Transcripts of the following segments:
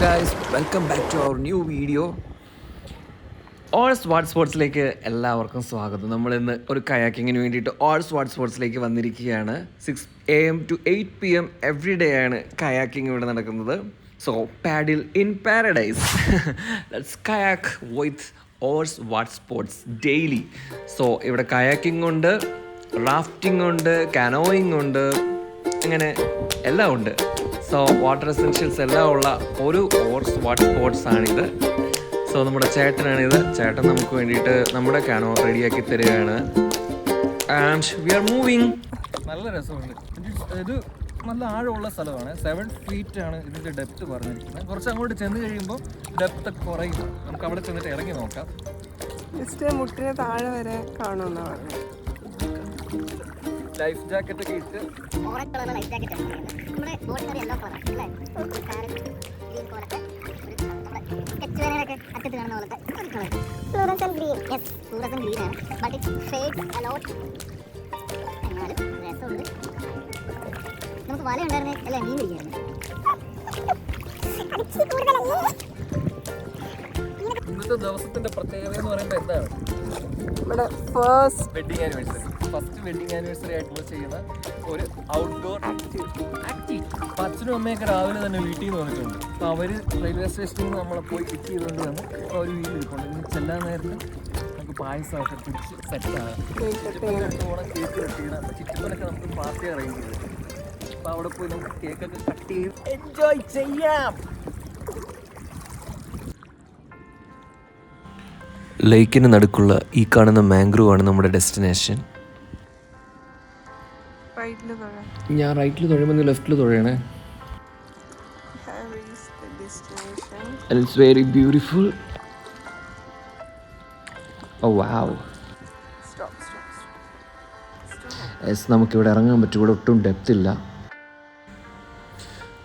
New video all സ്വാട്ട് സ്പോർട്സിലേക്ക് എല്ലാവർക്കും സ്വാഗതം. നമ്മൾ ഇന്ന് ഒരു കയാക്കിങ്ങിന് വേണ്ടിയിട്ട് ഓൾ സ്വാട്ട് സ്പോർട്സിലേക്ക് വന്നിരിക്കുകയാണ്. Six A M to eight P M every day ആണ് കയാക്കിംഗ് ഇവിടെ നടക്കുന്നത്. So paddle in paradise let's kayak with oars water sports daily so ഇവിടെ കയാക്കിംഗ് ഉണ്ട് റാഫ്റ്റിംഗ് ഉണ്ട് കനോയിങ് ഉണ്ട് അങ്ങനെ എല്ലാം ഉണ്ട്. സോ വാട്ടർ എസെൻഷ്യൽസ് എല്ലാം ഉള്ള ഒരു ഓർസ് വാട്ടർ സ്പോർട്സ് ആണിത്. സോ നമ്മുടെ ചേട്ടനാണിത്. ചേട്ടൻ നമുക്ക് വേണ്ടിയിട്ട് നമ്മുടെ കാനോ റെഡിയാക്കി തരികയാണ്. ആൻഡ് വി ആർ മൂവിങ് നല്ല രസമുണ്ട്. ഇത് നല്ല ആഴമുള്ള സ്ഥലമാണ്. സെവൻ ഫീറ്റ് ആണ് ഇതിന്റെ ഡെപ്ത് പറഞ്ഞിരിക്കുന്നത്. കുറച്ച് അങ്ങോട്ട് ചെന്ന് കഴിയുമ്പോൾ ഡെപ്ത് കുറയും. നമുക്ക് അവിടെ ചെന്നിട്ട് ഇറങ്ങി നോക്കാം. ജസ്റ്റ് മുട്ടിന് താഴെ വരെ കാണുമെന്നാണ് പറഞ്ഞത്. ലൈഫ് ജാക്കറ്റ് ഒക്കെ ഇട്ട് അറ്റത്ത് കാണുന്ന പോലത്തെ colour fluorescent green yes fluorescent green ആണ്. But it fade a lot എന്നാലും രസമുണ്ട്. നമുക്ക് വല ഉണ്ടായിരുന്നേ അല്ല? മീൻ പിടിക്കായിരുന്നു. ഇന്നത്തെ ദിവസത്തിന്റെ പ്രത്യേകത എന്ന് പറയുമ്പോൾ എന്താണ്? നമ്മുടെ first wedding anniversary first wedding anniversary ആയിട്ടുള്ള ചെയ്യുന്ന ഒരു ഔട്ട്ഡോർ ആക്ടിവിറ്റി അച്ഛനും അമ്മയൊക്കെ രാവിലെ തന്നെ വീട്ടിൽ നിന്ന് വന്നിട്ടുണ്ട്. അപ്പോൾ അവർ റെയിൽവേ സ്റ്റേഷനിൽ നിന്ന് നമ്മളെ പോയി പിക്ക് ചെയ്തുകൊണ്ട് വന്ന് അവർ വീട്ടിൽ ഇരിപ്പുണ്ട്. ഇന്ന് ചെല്ലാൻ നേരത്ത് നമുക്ക് പായസമൊക്കെ കുടിച്ച് സെറ്റാണ് ഓണം കേക്ക് കട്ട് ചെയ്യണം ചുറ്റുപാടൊക്കെ നമുക്ക് പാർട്ടി അറേഞ്ച് ചെയ്തു അപ്പോൾ അവിടെ പോയി നമുക്ക് കേക്കൊക്കെ കട്ട് ചെയ്ത് എൻജോയ് ചെയ്യാം. ലേക്കിന് നടുക്കുള്ള ഈ കാണുന്ന മാംഗ്രൂവാണ് നമ്മുടെ ഡെസ്റ്റിനേഷൻ റൈറ്റിൽ തൊഴാം. ഞാൻ റൈറ്റിൽ തുഴയുമ്പോൾ ലെഫ്റ്റിൽ തുഴയണേ. It's very beautiful oh wow. Yes നമുക്കിവിടെ ഇറങ്ങാൻ പറ്റും ഇവിടെ ഒട്ടും ഡെപ്ത് ഇല്ല.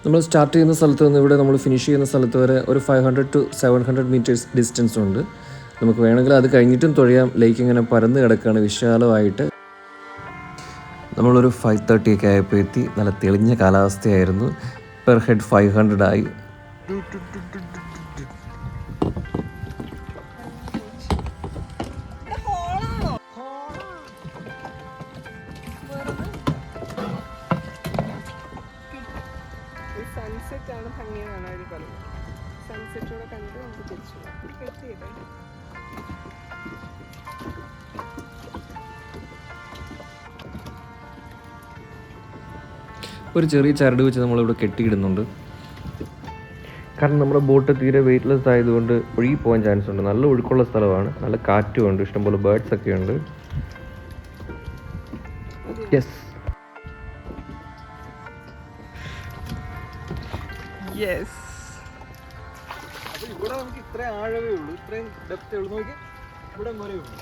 നമ്മൾ സ്റ്റാർട്ട് ചെയ്യുന്ന സ്ഥലത്ത് നിന്ന് ഇവിടെ നമ്മൾ ഫിനിഷ് ചെയ്യുന്ന സ്ഥലത്ത് വരെ ഒരു five hundred to seven hundred metres distance ഉണ്ട്. നമുക്ക് വേണമെങ്കിൽ അത് കഴിഞ്ഞിട്ടും തുഴയാം ലേക്ക് ഇങ്ങനെ പരന്ന് കിടക്കുകയാണ് വിശാലമായിട്ട്. നമ്മളൊരു ഫൈവ് തേർട്ടി ഒക്കെ ആയപ്പോൾ എത്തി. നല്ല തെളിഞ്ഞ കാലാവസ്ഥയായിരുന്നു. പെർ ഹെഡ് ഫൈവ് ഹൺഡ്രഡ് ആയി. സൺസെറ്റ് ആണ് ഭംഗിയെന്നാണ് അവർ പറയുന്നത് സൺസെറ്റോടെ കണ്ട് നമുക്ക് തിരിച്ചു പോകാം. ഒരു ചെറിയ ചരട് വെച്ച് നമ്മളിവിടെ കെട്ടിയിടുന്നുണ്ട്. കാരണം നമ്മുടെ ബോട്ട് തീരെ വെയിറ്റ്ലെസ് ആയതുകൊണ്ട് ഒഴുകി പോകാൻ ചാൻസ് ഉണ്ട്. നല്ല ഒഴുക്കുള്ള സ്ഥലമാണ്. നല്ല കാറ്റും ഉണ്ട്. ഇഷ്ടംപോലെ ബേർഡ്സ് ഒക്കെ ഉണ്ട്. യെസ് യെസ് ഇവിടെ നമുക്ക് ഇത്രയും ആഴമേ ഉള്ളൂ ഇത്രയും ഡെപ്ത് ഉള്ളൂ നോക്കി ഇവിടെ വരെ ഉള്ളൂ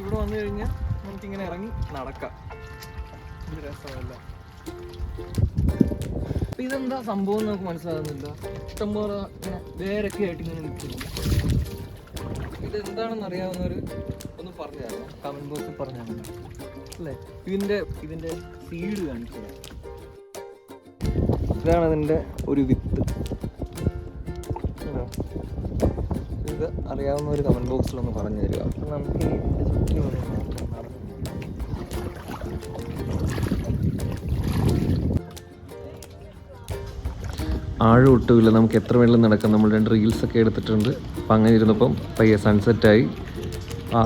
ഇവിടെ വന്നു കഴിഞ്ഞാൽ നമുക്കിങ്ങനെ ഇറങ്ങി നടക്കാം. രസമല്ല. ഇതെന്താ സംഭവം നമുക്ക് മനസ്സിലാകുന്നില്ല. ഇഷ്ടംപോലെ വേരൊക്കെ ആയിട്ട് ഇങ്ങനെ നിൽക്കുന്നു. ഇതെന്താണെന്ന് അറിയാവുന്നവർ ഒന്ന് പറഞ്ഞു തരാം കമന്റ് ബോക്സിൽ പറഞ്ഞു അല്ലേ? ഇതിന്റെ ഇതിന്റെ സീഡ് കാണിക്കുക ഇതാണ് അതിന്റെ ഒരു വിത്ത്? ഇത് അറിയാവുന്ന ഒരു കമന്റ് ബോക്സിൽ ഒന്ന് പറഞ്ഞു തരിക. നമുക്ക് ചുറ്റി ഇതിന്റെ ആഴം ഒട്ടുമില്ല. നമുക്ക് എത്ര വേണമെങ്കിലും നടക്കാം. നമ്മൾ രണ്ട് റീൽസ് ഒക്കെ എടുത്തിട്ടുണ്ട്. അപ്പം അങ്ങനെ ഇരുന്നപ്പം പയ്യെ സൺസെറ്റായി ആ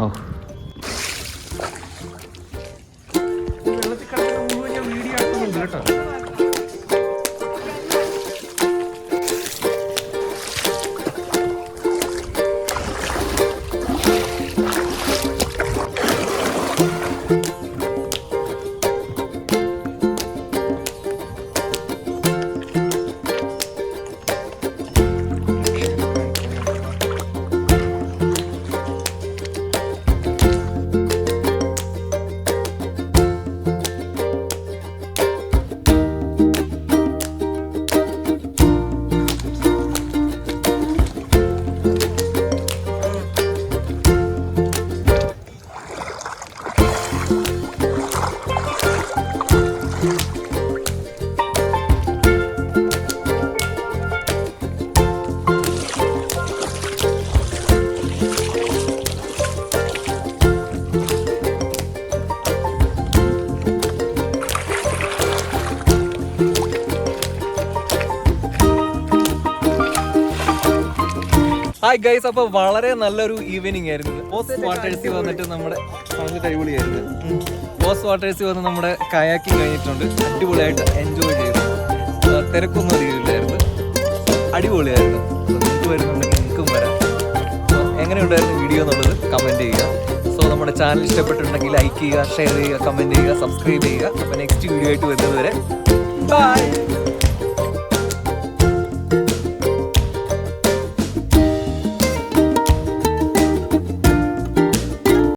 ഹായ് ഗൈസ് അപ്പൊ വളരെ നല്ലൊരു ഈവനിങ് ആയിരുന്നു. ബോസ് വാട്ടേഴ്സിൽ വന്നിട്ട് നമ്മുടെ അടിപൊളിയായിരുന്നു. ബോസ് വാട്ടേഴ്സിൽ വന്ന് നമ്മുടെ കയാക്കിങ് കഴിഞ്ഞിട്ടുണ്ട്. അടിപൊളിയായിട്ട് എൻജോയ് ചെയ്തു. തിരക്കൊന്നും അധികമില്ലായിരുന്നു അടിപൊളിയായിരുന്നു. നിങ്ങൾക്ക് വരുന്നുണ്ടെങ്കിൽ നിങ്ങൾക്കും വരാം. എങ്ങനെയുണ്ടായിരുന്നു വീഡിയോ എന്നുള്ളത് കമന്റ് ചെയ്യുക. സോ നമ്മുടെ ചാനൽ ഇഷ്ടപ്പെട്ടിട്ടുണ്ടെങ്കിൽ ലൈക്ക് ചെയ്യുക ഷെയർ ചെയ്യുക കമന്റ് ചെയ്യുക സബ്സ്ക്രൈബ് ചെയ്യുക. അപ്പോൾ നെക്സ്റ്റ് വീഡിയോ ആയിട്ട് വരുന്നത് വരെ. ബൈ